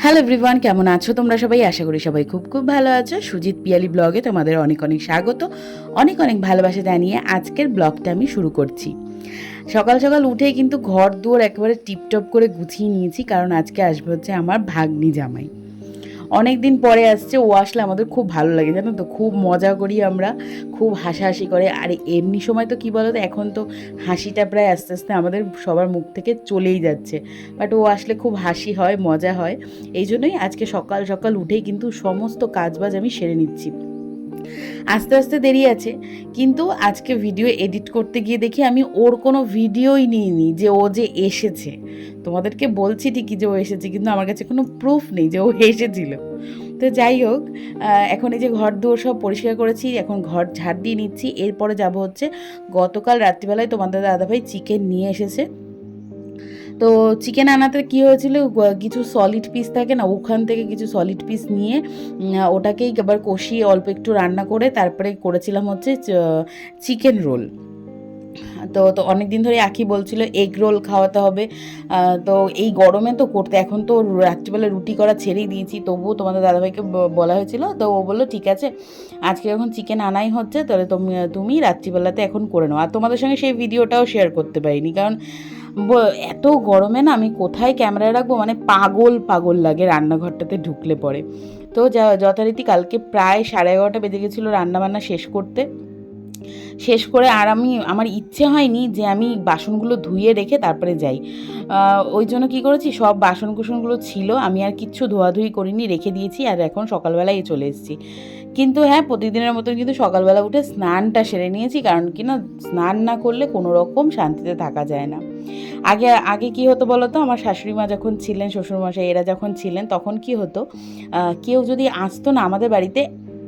Hello everyone কেমন আছো তোমরা সবাই? আশা করি সবাই খুব খুব ভালো আছো। সুজিত পিয়ালি ব্লগে তোমাদের অনেক অনেক স্বাগত। অনেক অনেক ভালোবাসা জানিয়ে আজকের ব্লগটা আমি শুরু করছি। সকাল সকাল উঠে কিন্তু ঘর দুয়ার একেবারে টিপটপ করে গুছিয়ে নিয়েছি, কারণ আজকে আসবে হচ্ছে আমার ভাগ্নি জামাই। অনেক দিন পরে আসছে, ও আসলে আমাদের খুব ভালো লাগে, জানো তো? খুব মজা করি আমরা, খুব হাসাহাসি করে। আর এমনি সময় তো কী বলো তো এখন তো হাসিটা প্রায় আস্তে আস্তে আমাদের সবার মুখ থেকে চলেই যাচ্ছে। বাট ও আসলে খুব হাসি হয়, মজা হয়। এই জন্যই আজকে সকাল সকাল উঠেই কিন্তু সমস্ত কাজবাজ আমি সেরে নিচ্ছি। আস্তে আস্তে দেরি আছে, কিন্তু আজকে ভিডিও এডিট করতে গিয়ে দেখি আমি ওর কোনো ভিডিওই নিইনি যে ও যে এসেছে। তোমাদেরকে বলছি ঠিকই যে ও এসেছে, কিন্তু আমার কাছে কোনো প্রুফ নেই যে ও এসেছিল। তো যাই হোক এখন এই যে ঘর দুয়ার সব পরিষ্কার করেছি, এখন ঘর ঝাড় দিয়ে নিচ্ছি। এরপরে যাব হচ্ছে গতকাল রাত্রিবেলায় তোমাদের দাদাভাই চিকেন নিয়ে এসেছে। তো চিকেন আনাতে কি হয়েছিল? কিছু সলিড পিস থাকে না, ওখান থেকে কিছু সলিড পিস নিয়ে ওটাকেই আবার কষিয়ে অল্প একটু রান্না করে তারপরে করেছিলাম হচ্ছে চিকেন রোল তো তো অনেক দিন ধরে আখি বলছিল এগ রোল খাওয়াতে হবে। তো এই গরমে তো করতে, এখন তো রাত্রিবেলা রুটি করা ছেড়েই দিয়েছি, তবুও তোমাদের দাদাভাইকে বলা হয়েছিল। তো ও বলল, ঠিক আছে, আজকে যখন চিকেন আনাই হচ্ছে, তাহলে তুমি তুমি রাত্রিবেলাতে এখন করে নাও। আর তোমাদের সঙ্গে সেই ভিডিওটাও শেয়ার করতে পারিনি, কারণ এত গরমে না আমি কোথায় ক্যামেরা রাখব? মানে পাগল পাগল লাগে রান্নাঘরটাতে ঢুকলে পরে। তো যা, যথারীতি কালকে প্রায় সাড়ে এগারোটা বেজে গেছিল রান্নাবান্না শেষ করতে। শেষ করে আর আমি, আমার ইচ্ছে হয়নি যে আমি বাসনগুলো ধুয়ে রেখে তারপরে যাই। ওই জন্য কী করেছি? সব বাসন কুসনগুলো ছিল, আমি আর কিচ্ছু ধোয়াধুয়ি করিনি, রেখে দিয়েছি আর এখন সকালবেলায় চলে এসেছি। কিন্তু হ্যাঁ প্রতিদিনের মতন কিন্তু সকালবেলা উঠে স্নানটা সেরে নিয়েছি, কারণ কি না, স্নান না করলে কোনো রকম শান্তিতে থাকা যায় না। আগে আগে কি হতো বলো তো আমার শাশুড়ি মা যখন ছিলেন, শ্বশুরমশাই এরা যখন ছিলেন, তখন কি হতো কেউ যদি আসতো না আমাদের বাড়িতে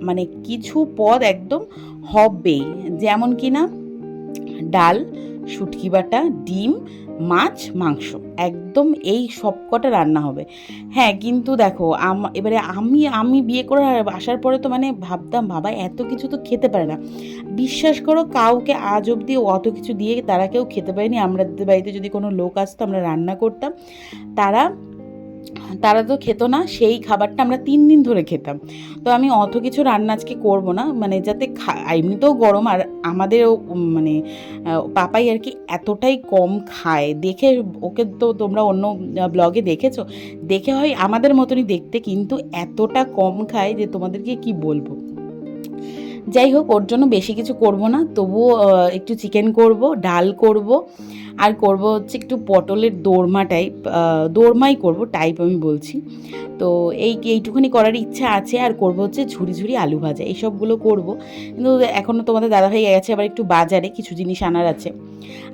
মানে কিছু পদ একদম হবেই। যেমন কি না, ডাল, শুটকি বাটা, ডিম মাছ, মাংস, একদম এই সব কটা রান্না হবে। হ্যাঁ কিন্তু দেখো এবারে আমি আমি বিয়ে করে আসার পরে তো মানে ভাবতাম, বাবা এত কিছু তো খেতে পারে না। বিশ্বাস করো, কাউকে আজ অবধি অত কিছু দিয়ে তারা কেউ খেতে পারেনি। আমাদের বাড়িতে যদি কোনো লোক আসতো, আমরা রান্না করতাম। তারা তারা তো খেত না, সেই খাবারটা আমরা তিন দিন ধরে খেতাম। তো আমি অত কিছু রান্না আজকে করব না মানে যাতে খা, এমনিতেও গরম আর আমাদেরও মানে পাপাই আর কি এতটাই কম খায়। দেখে ওকে তো তোমরা অন্য ব্লগে দেখেছ? দেখে হয় আমাদের মতনই দেখতে, কিন্তু এতটা কম খায় যে তোমাদেরকে কি বলব? যাই হোক, ওর জন্য বেশি কিছু করব না। তবুও একটু চিকেন করব, ডাল করব, আর করব হচ্ছে একটু পটলের দোরমা টাইপ দোরমাই করব টাইপ আমি বলছি। তো এই এইটুখানি করার ইচ্ছা আছে, আর করব হচ্ছে ঝুরি ঝুড়ি আলু ভাজা, এইসবগুলো করব। কিন্তু এখনও তোমাদের দাদাভাই গেছে, আবার একটু বাজারে কিছু জিনিস আনার আছে।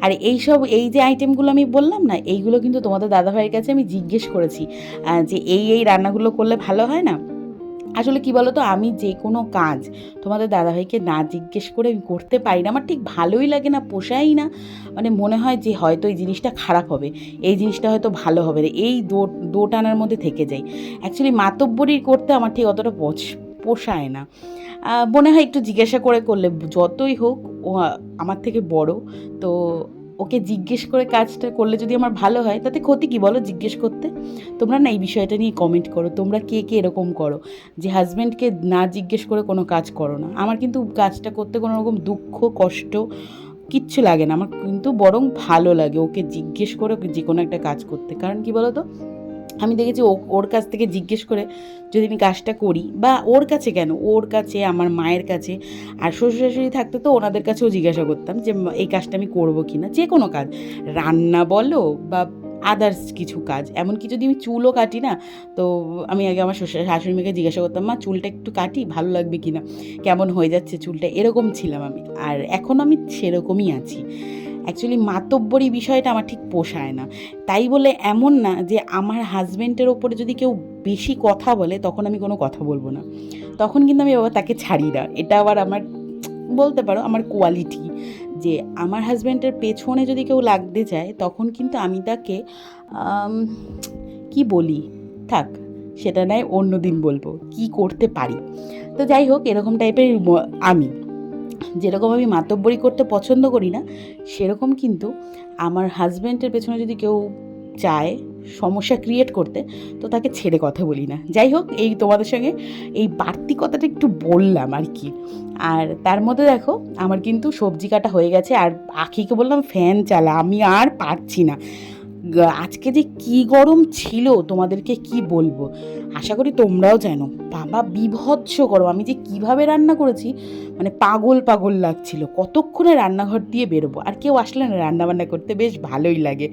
আর এই সব এই যে আইটেমগুলো আমি বললাম না, এইগুলো কিন্তু তোমাদের দাদাভাইয়ের কাছে আমি জিজ্ঞেস করেছি যে এই এই রান্নাগুলো করলে ভালো হয় না? আসলে কি বলো তো আমি যে কোনো কাজ তোমাদের দাদাভাইকে না জিজ্ঞেস করে আমি করতে পারি না। আমার ঠিক ভালোই লাগে না পোষাই না। মানে মনে হয় যে হয়তো এই জিনিসটা খারাপ হবে। এই জিনিসটা হয়তো ভালো হবে এই দো দো টানার মধ্যে থেকে যাই অ্যাকচুয়ালি মাতব্বরি করতে আমার ঠিক অতটা পোষ- পোষায় না। মনে হয় একটু জিজ্ঞাসা করে করলে, যতই হোক, ও আমার থেকে বড়। তো ওকে জিজ্ঞেস করে কাজটা করলে যদি আমার ভালো হয়, তাতে ক্ষতি কী বলো জিজ্ঞেস করতে? তোমরা না এই বিষয়টা নিয়ে কমেন্ট করো, তোমরা কে কে এরকম করো? যে হাজব্যান্ডকে না জিজ্ঞেস করে কোনো কাজ করো না। আমার কিন্তু কাজটা করতে কোনো রকম দুঃখ, কষ্ট কিচ্ছু লাগে না। আমার কিন্তু বরং ভালো লাগে ওকে জিজ্ঞেস করে যে কোনো একটা কাজ করতে। কারণ কি বলো তো আমি দেখেছি ওর কাছ থেকে জিজ্ঞেস করে যদি আমি কাজটা করি, বা ওর কাছে কেন? ওর কাছে, আমার মায়ের কাছে। আর শ্বশুর শাশুড়ি থাকতে তো ওনাদের কাছেও জিজ্ঞাসা করতাম যে এই কাজটা আমি করব কি না যে কোনো কাজ। রান্না বলো বা আদার্স কিছু কাজ। এমনকি যদি আমি চুলও কাটি না, তো আমি আগে আমার শ্বশুর শাশুড়ি মেয়েকে জিজ্ঞাসা করতাম, মা, চুলটা একটু কাটি, ভালো লাগবে কি না কেমন হয়ে যাচ্ছে চুলটা? এরকম ছিলাম আমি। আর এখন আমি সেরকমই আছি। অ্যাকচুয়ালি মাতব্বরি বিষয়টা আমার ঠিক পোষায় না। তাই বলে এমন না যে আমার হাজব্যান্ডের ওপরে যদি কেউ বেশি কথা বলে, তখন আমি কোনো কথা বলব না। তখন কিন্তু আমি বাবা তাকে ছাড়ি না। এটা আবার আমার, বলতে পারো, আমার কোয়ালিটি যে আমার হাজব্যান্ডের পেছনে যদি কেউ লাগতে চায় তখন কিন্তু আমি তাকে কি বলি? থাক, সেটা নয় অন্য দিন বলব। কি করতে পারি? তো যাই হোক, এরকম টাইপের আমি। যেরকম আমি মাতব্বরি করতে পছন্দ করি না, সেরকম কিন্তু আমার হাজব্যান্ডের পেছনে যদি কেউ চায় সমস্যা ক্রিয়েট করতে, তো তাকে ছেড়ে কথা বলি না। যাই হোক, এই তোমাদের সঙ্গে এই বাড়তি কথাটা একটু বললাম আর কি। আর তার মধ্যে দেখো, আমার কিন্তু সবজি কাটা হয়ে গেছে, আর আখিকে বললাম, ফ্যান চালা, আমি আর পারছি না। আজকে যে কি গরম ছিল, তোমাদেরকে কি বলব? আশা করি তোমরাও জানো, বাবা বিভৎস গরম। আমি যে কীভাবে রান্না করেছি মানে পাগল পাগল লাগছিল। কতক্ষণে রান্নাঘর দিয়ে বেরোবো? আর কেউ আসলে না রান্নাবান্না করতে বেশ ভালোই লাগে।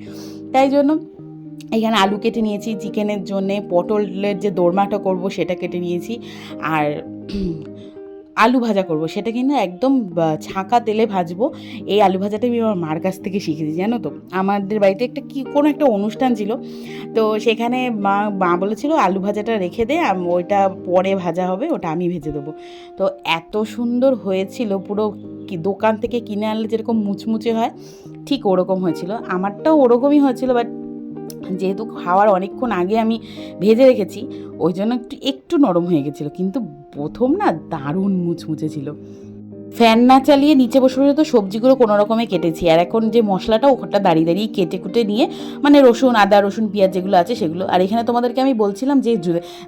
তাই জন্য এখানে আলু কেটে নিয়েছি, চিকেনের জন্যে পটলের যে দোরমাটা করব সেটা কেটে নিয়েছি। আর আলু ভাজা করব। সেটা কিন্তু একদম ছাঁকা তেলে ভাজবো। এই আলু ভাজাটা আমি আমার মার কাছ থেকে শিখেছি, জানো তো? আমাদের বাড়িতে একটা কি, কোনো একটা অনুষ্ঠান ছিল। তো সেখানে মা মা বলেছিল, আলু ভাজাটা রেখে দে ওইটা পরে ভাজা হবে, ওটা আমি ভেজে দেবো। তো এত সুন্দর হয়েছিল, পুরো কি, দোকান থেকে কিনে আনলে যেরকম মুচমুচে হয়, ঠিক ওরকম হয়েছিল। আমারটাও ওরকমই হয়েছিল, বাট যেহেতু খাওয়ার অনেকক্ষণ আগে আমি ভেজে রেখেছি, ওই জন্য একটু একটু নরম হয়ে গেছিল। কিন্তু প্রথম না দারুণ মুচমুচে ছিল। ফ্যান না চালিয়ে নিচে বসে বসে তো সবজিগুলো কোনো রকমে কেটেছি। আর এখন যে মশলাটা, ওখানটা দাঁড়িয়ে দাঁড়িয়ে কেটে কুটে নিয়ে মানে রসুন, আদা, রসুন, পেঁয়াজ যেগুলো আছে সেগুলো। আর এখানে তোমাদেরকে আমি বলছিলাম যে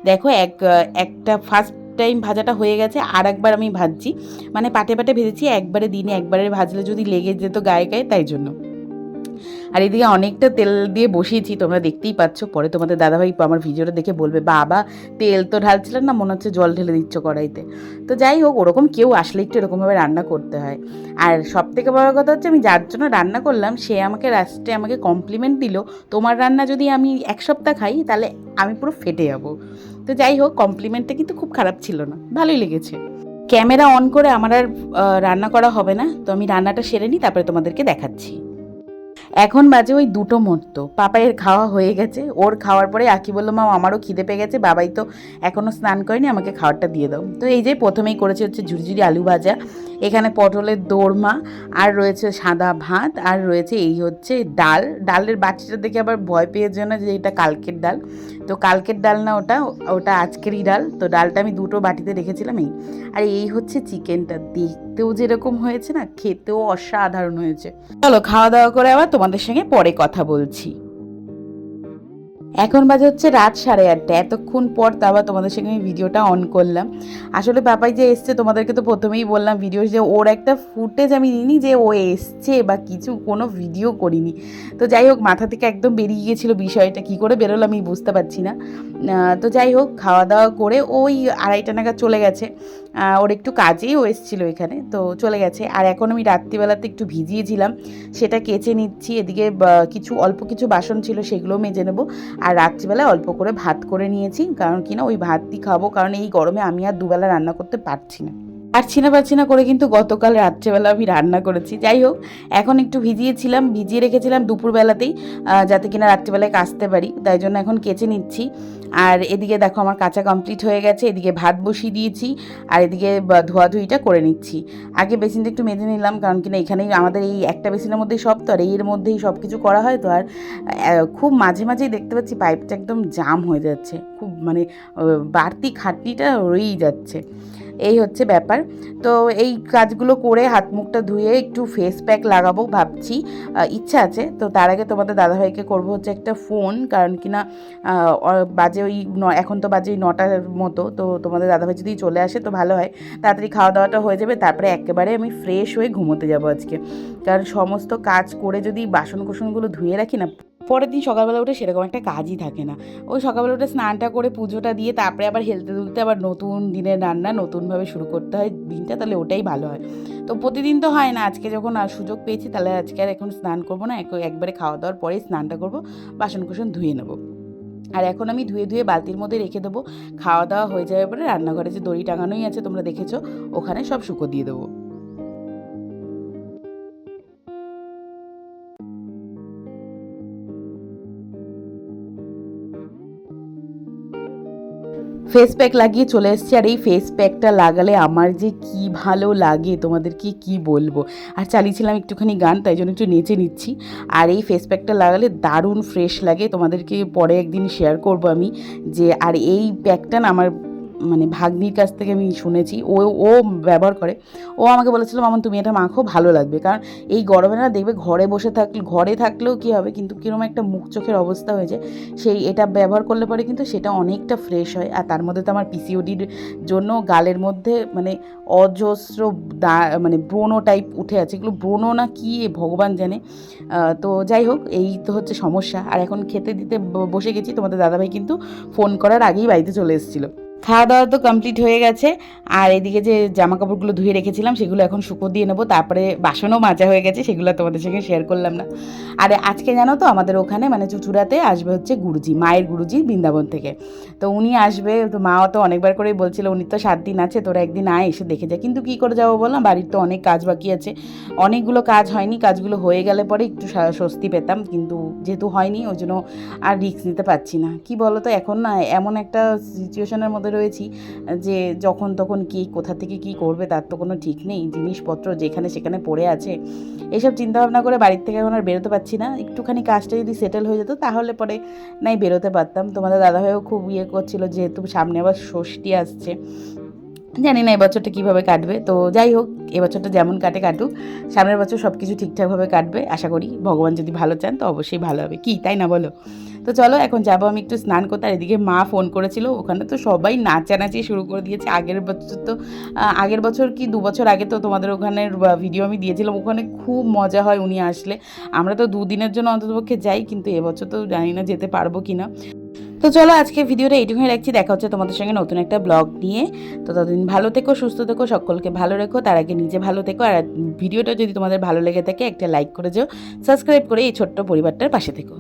দেখো এক, একটা ফার্স্ট টাইম ভাজাটা হয়ে গেছে, আর একবার আমি ভাজছি। মানে পাটে পাটে ভেজেছি, একবারে দিনে একবারে ভাজলে যদি লেগে যেত গায়ে গায়ে, তাই জন্য। আর এদিকে অনেকটা তেল দিয়ে বসিয়েছি, তোমরা দেখতেই পাচ্ছ। পরে তোমাদের দাদাভাই আমার ভিডিওটা দেখে বলবে, বাবা, তেল তো ঢালছিলেন না, মনে হচ্ছে জল ঢেলে দিচ্ছ কড়াইতে। তো যাই হোক, ওরকম কেউ আসলে একটু এরকমভাবে রান্না করতে হয়। আর সব থেকে বড় কথা হচ্ছে, আমি যার জন্য রান্না করলাম, সে আমাকে লাস্টে আমাকে কমপ্লিমেন্ট দিল, তোমার রান্না যদি আমি এক সপ্তাহ খাই, তাহলে আমি পুরো ফেটে যাব। তো যাই হোক কমপ্লিমেন্টটা কিন্তু খুব খারাপ ছিল না, ভালোই লেগেছে। ক্যামেরা অন করে আমার আর রান্না করা হবে না, তো আমি রান্নাটা সেরে নিই, তারপরে তোমাদেরকে দেখাচ্ছি। এখন বাজে ওই দুটো মরতো পাপাইয়ের খাওয়া হয়ে গেছে, ওর খাওয়ার পরে আঁকি বলল, মা, আমারও খিদে পেয়ে গেছে, বাবাই তো এখনও স্নান করেনি, আমাকে খাবারটা দিয়ে দাও। তো এই যে প্রথমেই করেছে হচ্ছে ঝুরঝুরি আলু ভাজা। এখানে পটলের দোরমা, আর রয়েছে সাদা ভাত, আর রয়েছে এই হচ্ছে ডাল। ডালের বাটিটা দেখে আবার ভয় পেয়ে যেও না যে এটা কালকের ডাল। তো কালকের ডাল না ওটা ওটা আজকেরই ডাল। তো ডালটা আমি দুটো বাটিতে রেখেছিলাম এই। আর এই হচ্ছে চিকেনটা। দেখতেও যেরকম হয়েছে না, খেতেও অসাধারণ হয়েছে। চলো খাওয়া দাওয়া করে আবার তোমাদের সঙ্গে পরে কথা বলছি। এখন বাজে হচ্ছে রাত সাড়ে আটটা। এতক্ষণ পর তা আবার তোমাদের সঙ্গে আমি ভিডিওটা অন করলাম। আসলে পাপাই যে এসছে, তোমাদেরকে তো প্রথমেই বললাম ভিডিও যে ওর একটা ফুটেজ আমি নিইনি যে ও এসছে বা কিছু, কোনো ভিডিও করিনি। তো যাই হোক, মাথা থেকে একদম বেরিয়ে গিয়েছিল বিষয়টা। কী করে বেরোলো আমি বুঝতে পারছি না। তো যাই হোক, খাওয়া দাওয়া করে ওই আড়াইটা নাগাদ চলে গেছে। ওর একটু কাজেই ও এসেছিল এখানে, তো চলে গেছে। আর এখন আমি রাত্রিবেলাতে একটু ভিজিয়েছিলাম সেটা কেচে নিচ্ছি, এদিকে কিছু, অল্প কিছু বাসন ছিল সেগুলো মেজে নেব। আর রাত্রিবেলা অল্প করে ভাত করে নিয়েছি, কারণ কি না ওই ভাতই খাব, কারণ এই গরমে আমি আর দুবেলা রান্না করতে পারছি না। পারছি না পারছি না করে কিন্তু গতকাল রাত্রেবেলা আমি রান্না করেছি। যাই হোক, এখন একটু ভিজিয়েছিলাম, ভিজিয়ে রেখেছিলাম দুপুরবেলাতেই যাতে কিনা রাত্রিবেলায় কাচতে পারি। তাই জন্য এখন কেচে নিচ্ছি। আর এদিকে দেখো আমার কাঁচা কমপ্লিট হয়ে গেছে, এদিকে ভাত বসিয়ে দিয়েছি, আর এদিকে ধোয়াধুয়িটা করে নিচ্ছি। আগে বেসিনটা একটু মেজে নিলাম, কারণ কিনা এখানেই আমাদের এই একটা বেসিনের মধ্যেই সব, তো আর এর মধ্যেই সব কিছু করা হয়, তো আর খুব মাঝে মাঝেই দেখতে পাচ্ছি পাইপটা একদম জাম হয়ে যাচ্ছে। খুব মানে বাড়তি খাটনিটা রয়েই যাচ্ছে। এই হচ্ছে ব্যাপার। তো এই কাজগুলো করে হাত মুখটা ধুয়ে একটু ফেস প্যাক লাগাবো ভাবছি। ইচ্ছা আছে। তো তার আগে তোমাদের দাদাভাইকে করব হচ্ছে একটা ফোন কারণ কি না বাজে ওই এখন তো বাজে ওই নটার মতো। তো তোমাদের দাদাভাই যদি চলে আসে তো ভালো হয়। তাড়াতাড়ি খাওয়া দাওয়াটা হয়ে যাবে। তারপরে একেবারে আমি ফ্রেশ হয়ে ঘুমোতে যাব আজকে। কারণ সমস্ত কাজ করে যদি বাসন কোসনগুলো ধুয়ে রাখি না পরের দিন সকালবেলা উঠে সেরকম একটা কাজই থাকে না। ওই সকালবেলা উঠে স্নানটা করে পুজোটা দিয়ে তারপরে আবার হেলতে দুলতে আবার নতুন দিনের রান্না নতুনভাবে শুরু করতে হয় দিনটা, তাহলে ওটাই ভালো হয়। তো প্রতিদিন তো হয় না, আজকে যখন আর সুযোগ পেয়েছি তাহলে আজকে আর এখন স্নান করব না, এক- একবারে খাওয়া দাওয়ার পরেই স্নানটা করব বাসন কুসন ধুয়ে নেব। আর এখন আমি ধুয়ে ধুয়ে বালতির মধ্যে রেখে দেবো, খাওয়া দাওয়া হয়ে যাওয়ার পরে রান্নাঘরে যে দড়ি টাঙানোই আছে তোমরা দেখেছ, ওখানে সব শুকো দিয়ে দেবো। ফেস প্যাক লাগিয়ে চলে এসেছি। আর এই ফেস প্যাকটা লাগালে আমার যে কি ভালো লাগে, তোমাদেরকে কি বলব? আর চালিয়েছিলাম একটুখানি গান, তাই জন্য একটু নেচে নিচ্ছি। আর এই ফেস প্যাকটা লাগালে দারুণ ফ্রেশ লাগে। তোমাদেরকে পরে একদিন শেয়ার করব আমি যে, আর এই প্যাকটা না আমার মানে ভাগ্নির কাছ থেকে আমি শুনেছি, ও ও ব্যবহার করে। ও আমাকে বলেছিল, মামন, তুমি এটা মাখো, ভালো লাগবে। কারণ এই গরমে না দেখবে ঘরে বসে থাকলে ঘরে থাকলেও কী হবে? কিন্তু কীরকম একটা মুখ চোখের অবস্থা হয়েছে, সেই এটা ব্যবহার করলে পরে কিন্তু সেটা অনেকটা ফ্রেশ হয়। আর তার মধ্যে তো আমার পিসিওডির জন্য গালের মধ্যে মানে অজস্র দা মানে ব্রণ টাইপ উঠে আছে। এগুলো ব্রণ না কি ভগবান জানে। তো যাই হোক, এই তো হচ্ছে সমস্যা। আর এখন খেতে দিতে বসে গেছি। তোমাদের দাদাভাই কিন্তু ফোন করার আগেই বাড়িতে চলে এসেছিল। খাওয়া দাওয়া তো কমপ্লিট হয়ে গেছে। আর এদিকে যে জামা কাপড়গুলো ধুয়ে রেখেছিলাম, সেগুলো এখন শুকো দিয়ে নেব। তারপরে বাসনও মাজা হয়ে গেছে, সেগুলো তোমাদের সঙ্গে শেয়ার করলাম না। আর আজকে জানো তো, আমাদের ওখানে মানে চুচুড়াতে আসবে হচ্ছে গুরুজি, মায়ের গুরুজি বৃন্দাবন থেকে। তো উনি আসবে, তো মাও তো অনেকবার করেই বলছিল, উনি তো সাত দিন আছে, তোরা একদিন আয়, এসে দেখে যা। কিন্তু কী করে যাব বললাম বাড়ির তো অনেক কাজ বাকি আছে। অনেকগুলো কাজ হয়নি, কাজগুলো হয়ে গেলে পরে একটু স্বস্তি পেতাম। কিন্তু যেহেতু হয়নি, ওই জন্য আর রিস্ক নিতে পারছি না। কি বলো তো এখন না, এমন একটা সিচুয়েশনের মধ্যে রয়েছি, যে যখন তখন কি, কোথা থেকে কি করবে তার তো কোনো ঠিক নেই। জিনিসপত্র যেখানে সেখানে পড়ে আছে। এইসব চিন্তাভাবনা করে বাড়ির থেকে এখন আর বেরোতে পারছি না। একটুখানি কাজটা যদি সেটেল হয়ে যেত তাহলে পরে নাই বেরোতে পারতাম। তোমাদের দাদাভাইও খুব ইয়ে করছিল, যেহেতু সামনে আবার ষষ্ঠী আসছে। জানি না এবছরটা কীভাবে কাটবে। তো যাই হোক এবছরটা যেমন কাটে কাটুক, সামনের বছর সব কিছু ঠিকঠাকভাবে কাটবে, আশা করি ভগবান যদি ভালো চান, তো অবশ্যই ভালো হবে। কি, তাই না বলো? তো চলো, এখন যাব আমি একটু স্নান করতে, আর এদিকে মা ফোন করেছিল, ওখানে তো সবাই নাচানাচি শুরু করে দিয়েছে। আগের বছর তো আগের বছর কি, দু বছর আগে তো তোমাদের ওখানের ভিডিও আমি দিয়েছিলাম, ওখানে খুব মজা হয় উনি আসলে। আমরা তো দুদিনের জন্য অন্ততপক্ষে যাই, কিন্তু এবছর তো জানি না যেতে পারব কি না তো চলো আজকে ভিডিওটা এইটুকুই রাখছি। দেখা হচ্ছে তোমাদের সঙ্গে নতুন একটা ব্লগ নিয়ে। তো ততদিন ভালো থেকো, সুস্থ থেকো, সকলকে ভালো রেখো। তার আগে নিজে ভালো থেকো। আর ভিডিওটা যদি তোমাদের ভালো লেগে থাকে, একটা লাইক করে যেও সাবস্ক্রাইব করে এই ছোট্ট পরিবারটার পাশে থেকো।